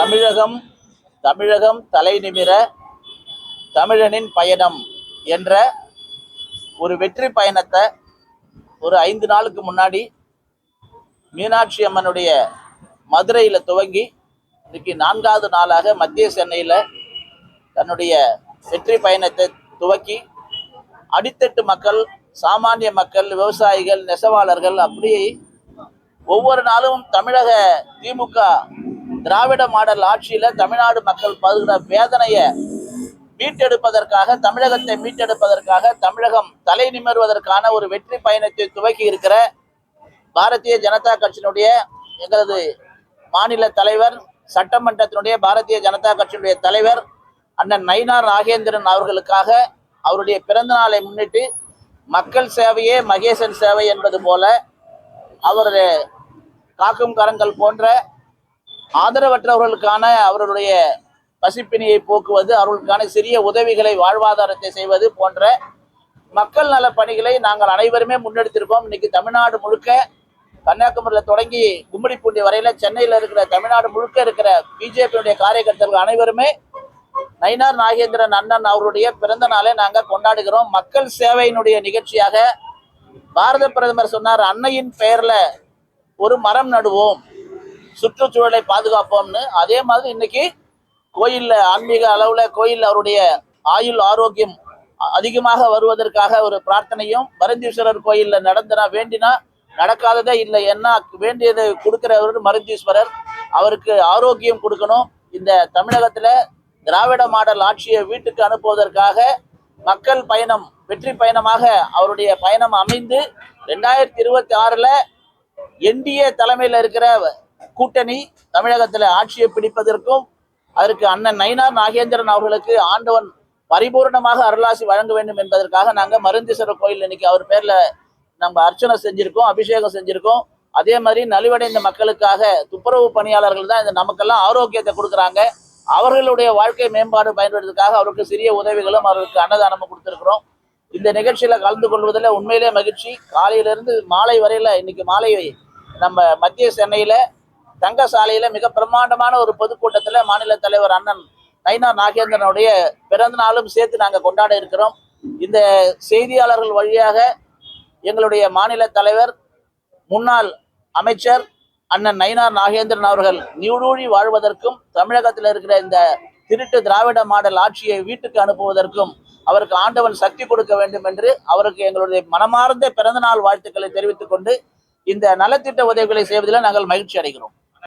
தமிழகம் தமிழகம் தலை நிமிர தமிழனின் பயணம் என்ற ஒரு வெற்றி பயணத்தை ஒரு ஐந்து நாளுக்கு முன்னாடி மீனாட்சி அம்மனுடைய மதுரையில் துவங்கி இன்னைக்கு நான்காவது நாளாக மத்திய சென்னையில் தன்னுடைய வெற்றி பயணத்தை துவக்கி அடித்தட்டு மக்கள் சாமானிய மக்கள் விவசாயிகள் நெசவாளர்கள் அப்படி ஒவ்வொரு நாளும் தமிழக திமுக திராவிட மாடல் ஆட்சியில தமிழ்நாடு மக்கள் படுகிற வேதனையை மீட்டெடுப்பதற்காக தமிழகத்தை மீட்டெடுப்பதற்காக தமிழகம் தலை நிமிர்வதற்கான ஒரு வெற்றி பயணத்தை துவக்கி இருக்கிற பாரதிய ஜனதா கட்சியினுடைய எங்களது மாநில தலைவர் சட்டமன்றத்தினுடைய பாரதிய ஜனதா கட்சியினுடைய தலைவர் அண்ணன் நயினார் நாகேந்திரன் அவர்களுக்காக அவருடைய பிறந்த நாளை முன்னிட்டு மக்கள் சேவையே மகேசன் சேவை என்பது போல அவர் காக்கும் கரங்கள் போன்ற ஆதரவற்றவர்களுக்கான அவர்களுடைய பசிப்பினியை போக்குவது அவர்களுக்கான சிறிய உதவிகளை வாழ்வாதாரத்தை செய்வது போன்ற மக்கள் நல பணிகளை நாங்கள் அனைவருமே முன்னெடுத்திருக்கோம். இன்னைக்கு தமிழ்நாடு முழுக்க கன்னியாகுமரியில் தொடங்கி கும்மிடிப்பூண்டி வரையில சென்னையில் இருக்கிற தமிழ்நாடு முழுக்க இருக்கிற பிஜேபியுடைய காரியகர்த்தர்கள் அனைவருமே நயினார் நாகேந்திரன் அண்ணன் அவருடைய பிறந்த நாளை நாங்கள் கொண்டாடுகிறோம். மக்கள் சேவையினுடைய நிகழ்ச்சியாக பாரத பிரதமர் சொன்னார் அன்னையின் பெயர்ல ஒரு மரம் நடுவோம். சுற்றுச்சூழலை பாதுகாப்போம்னு. அதே மாதிரி இன்னைக்கு கோயில்ல ஆன்மீக அளவுல கோயில் அவருடைய ஆயுள் ஆரோக்கியம் அ- அதிகமாக வருவதற்காக ஒரு பிரார்த்தனையும் மருந்தீஸ்வரர் கோயில்ல நடந்தனா வேண்டினா நடக்காததே இல்லை. என்ன வேண்டியதை கொடுக்கிறவர் மருந்தீஸ்வரர் அவருக்கு ஆரோக்கியம் கொடுக்கணும். இந்த தமிழகத்துல திராவிட மாடல் ஆட்சியை வீட்டுக்கு அனுப்புவதற்காக மக்கள் பயணம் வெற்றி பயணமாக அவருடைய பயணம் அமைந்து ரெண்டாயிரத்தி இருபத்தி ஆறுல என்டிஏ தலைமையில் இருக்கிற கூட்டணி தமிழகத்தில் ஆட்சியை பிடிப்பதற்கும் அதற்கு அண்ணன் நயினார் நாகேந்திரன் அவர்களுக்கு ஆண்டவன் பரிபூர்ணமாக அருளாசி வழங்க வேண்டும் என்பதற்காக நாங்கள் மருந்தீஸ்வரர் கோயில் இன்னைக்கு அவர் பேரில் நம்ம அர்ச்சனை செஞ்சுருக்கோம் அபிஷேகம் செஞ்சுருக்கோம். அதே மாதிரி நலிவடைந்த மக்களுக்காக துப்புரவு பணியாளர்கள் தான் இந்த நமக்கெல்லாம் ஆரோக்கியத்தை கொடுக்குறாங்க. அவர்களுடைய வாழ்க்கை மேம்பாடு பயன்படுவதற்காக அவருக்கு சிறிய உதவிகளும் அவருக்கு அன்னதானமும் கொடுத்துருக்குறோம். இந்த நிகழ்ச்சியில கலந்து கொள்வதில் உண்மையிலே மகிழ்ச்சி. காலையிலிருந்து மாலை வரையில இன்னைக்கு மாலை நம்ம மத்திய சென்னையில தங்க சாலையில மிக பிரம்மாண்டமான ஒரு பொதுக்கூட்டத்துல மாநில தலைவர் அண்ணன் நயினார் நாகேந்திரனுடைய பிறந்த நாளும் சேர்த்து நாங்க கொண்டாட இருக்கிறோம். இந்த செய்தியாளர்கள் வழியாக எங்களுடைய மாநில தலைவர் முன்னாள் அமைச்சர் அண்ணன் நயினார் நாகேந்திரன் அவர்கள் நீடூழி வாழ்வதற்கும் தமிழகத்தில் இருக்கிற இந்த திருட்டு திராவிட மாடல் ஆட்சியை வீட்டுக்கு அனுப்புவதற்கும் அவருக்கு ஆண்டவன் சக்தி கொடுக்க வேண்டும் என்று அவருக்கு எங்களுடைய மனமார்ந்த பிறந்தநாள் வாழ்த்துக்களை தெரிவித்துக் கொண்டு இந்த நலத்திட்ட உதவிகளை செய்வதில் நாங்கள் மகிழ்ச்சி அடைகிறோம்.